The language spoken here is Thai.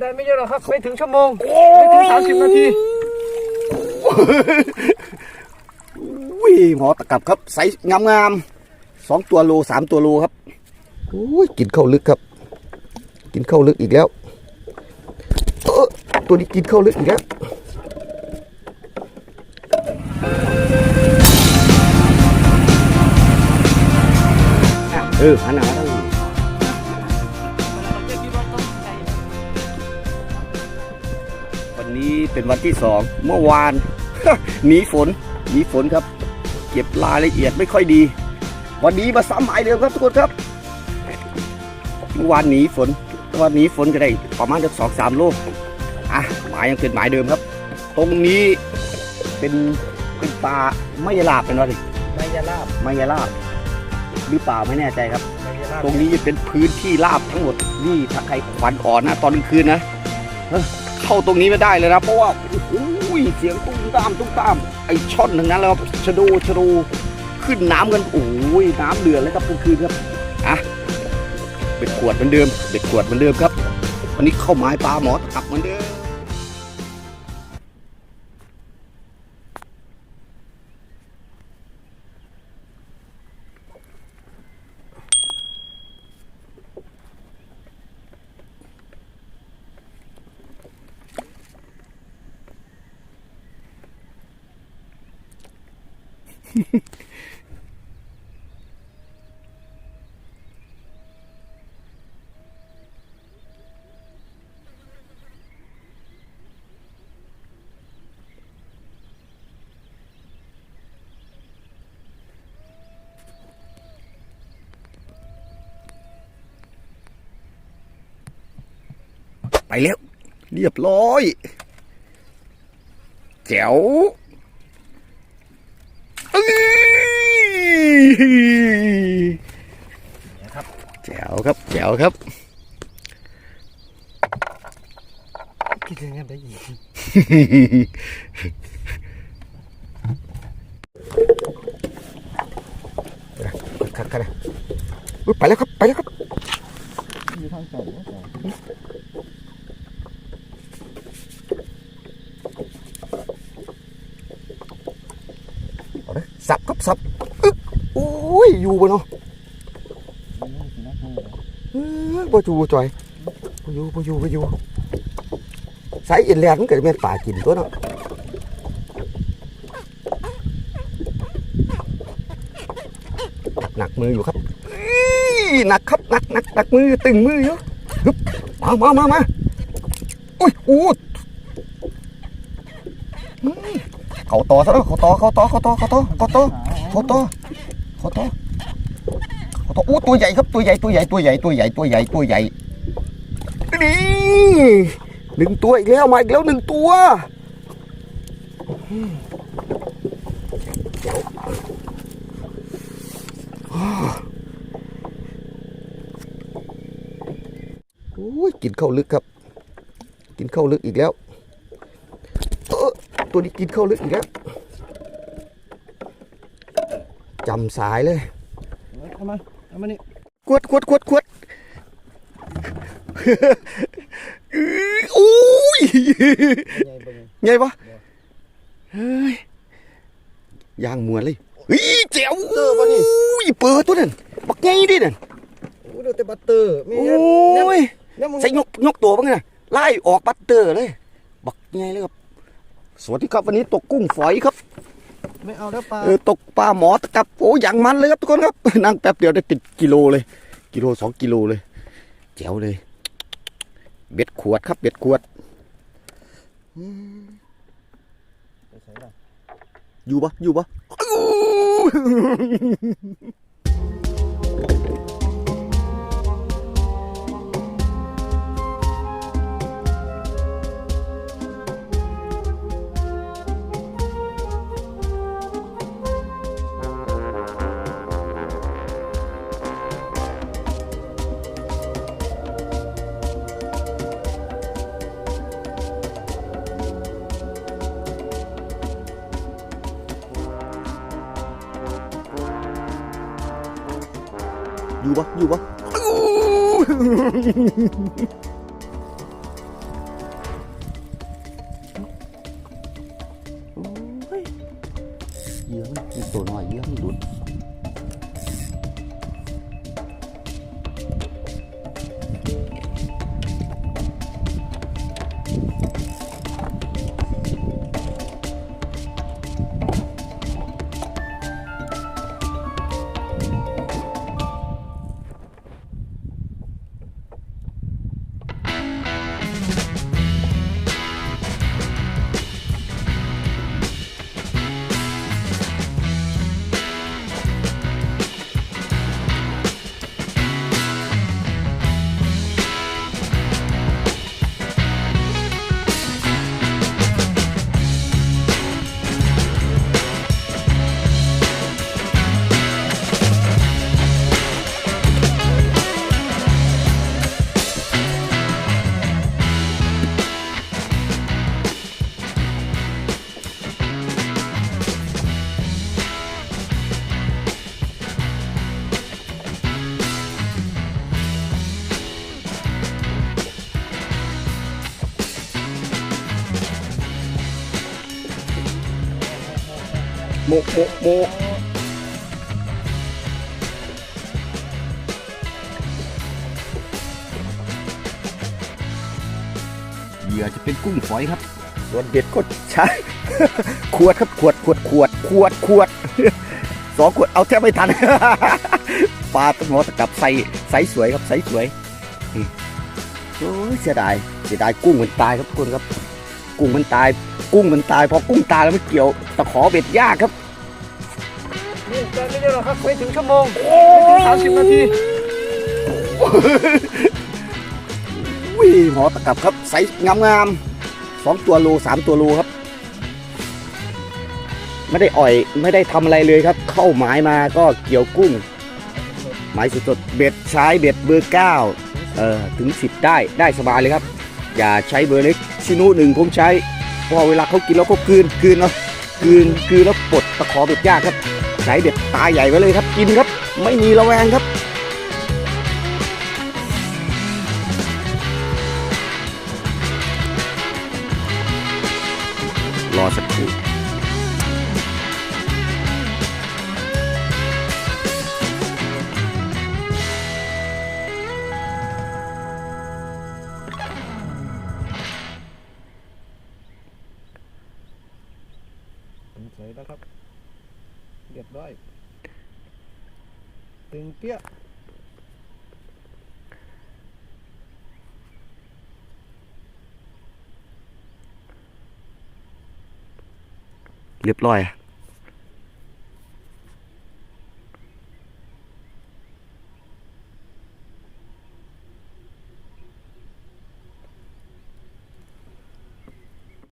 ได้ไม่เยอะหรอกครับไม่ถึงชั่วโมงโอ้ไม่ถึงสามสิบนาทีอุ้ยหมอตะกับครับไซส์งามๆสองตัวโลสามตัวโลครับอุ้ยกินเข้าลึกครับ กินเข้าลึกอีกแล้วเออตัวนี้กินเข้าลึกอีกแล้วเออหันหน้า วันนี้เป็นวันที่สองเมื่อวานหนีฝนหนีฝนครับ เก็บรายละเอียดไม่ค่อยดี วันนี้มาซ้ำหมายเดิมครับทุกคนครับเมื่อวานหนีฝนวันนี้ฝนก็ได้ประมาณจะสองสามโลอะหมายยังเป็นหมายเดิมครับ ตรงนี้เป็นเป็นป่าไม่ยาลาบเป็นว่าดิไม่ยาลาบไม่ยาลาบหรือเปล่าไม่แน่ใจครับไม่ยาลาบตรงนี้จะเป็นพื้นที่ราบทั้งหมดนี่ถ้าใครขวัญอ่อนนะตอนกลางคืนนะ เข้าตรงนี้ไม่ได้เลยนะเพราะว่าโอ้ยเสียงตุ้มตามตุ้มตามไอช่อนทั้งนั้นแล้วชะโดชะโดขึ้นน้ำกันโอ้ยน้ำเดือดเลยครับกลางคืนครับอะเบ็ดขวดเหมือนเดิมเบ็ดขวดเหมือนเดิมครับวันนี้เข้าไม้ปลาหมอตะกลับเหมือนเดิม ไปแล้ว เรียบร้อยแจ๋ว แจ๋วครับแจ๋วครับคิดยังไงได้ยินครับครับอุ๊ยไปแล้วครับ ไปแล้วครับ อยู่ทาง เอาเลยสับครับสับอึ๊บโอ้ยอยู่บ่เนาะเอ้ยบ่อยู่บ่จ่อยบ่อยู่บ่อยู่บ่อยู่สายเอ็นแลนมันก็จะแม่นป่ากินตัวเนาะหนักมืออยู่ครับอี้หนักครับหนักหนักหนักมือตึงมืออยู่ฮึบมามามามาอุ้ยอู้ม เขาต่อซะแล้วเขาต่อเขาต่อเขาต่อเขาต่อเขาต่อขอต่อขอต่อขอต่อโอ้ตัวใหญ่ครับตัวใหญ่ตัวใหญ่ตัวใหญ่ตัวใหญ่ตัวใหญ่ตัวใหญ่นี่หนึ่งตัวอีกแล้วมาอีกแล้วหนึ่งตัวโอ้ยกินเข้าลึกครับ กินเข้าลึกอีกแล้ว ตัวนี้กินเข้าลึกอีกแล้วจำสายเลยเอามาเอามานี่กวดกวดกวดกวดอื้ออุ้ยใหญ่ไปเลยไงวะเฮ้ยย่างมวนเลยเฮ้ยเจ๋วอุ้ยเปิดตัวนั่นบักไงดินั่นโอ้ดูแต่บัตเตอร์มีโอเนี่ย้ยเนี่ยมึงใส่ยกยกตัวบ้างนะไล่ออกบัตเตอร์เลย บักไงเลยครับ สวัสดีครับวันนี้ตกกุ้งฝอยครับ ไม่เอาแล้วปลาเออตกปลาหมอตะกับโอ้อย่างมันเลยครับทุกคนครับ นั่งแป๊บเดียวได้ติดกิโลเลย กิโลสองกิโลเลยแจ๋วเลย เบ็ดขวดครับ เบ็ดขวดไปใส่ละอยู่ปะอยู่ปะ อยู่ปะอยู่ปะ โมโมโมเหยื่อจะเป็นกุ้งฝอยครับส่วนเด็ดก็ใช้ขวดครับขวดขวดขวดขวดขวดสองขวดเอาแทบไม่ทันปลาตะหมอตะกับใส่ใสสวยครับใสสวยนี่โอ้ยเสียดายเสียดายกุ้งมันตายครับทุกคนครับ กุ้งมันตาย กุ้งมันตายพอกุ้งตายแล้วไม่เกี่ยวตะขอเบ็ดยากครับนี่เกินไม่ได้หรอกครับไม่ถึงชั่วโมงโอ้สามสิบนาทีวิหมอตะกับครับใสงามงามๆสองตัวโลสามตัวโลครับ ไม่ได้อ่อยไม่ได้ทำอะไรเลยครับ เข้าหมายมาก็เกี่ยวกุ้ง หมายสดๆเบ็ดใช้เบ็ดเบอร์เก้าเออถึงสิบได้ได้สบายเลยครับ อย่าใช้เบอร์เล็กชิโน่หนึ่งผมใช้พอเวลาเขากินแล้วก็คืนคืนเนาะคืนคืนแล้วปลดตะขอเบ็ดยากครับใช้เบ็ดตาใหญ่ไว้เลยครับ กินครับ ไม่มีระแวงครับรอสักครู่ สวยแล้วครับ เรียบร้อย ตึงเปี้ยเรียบร้อย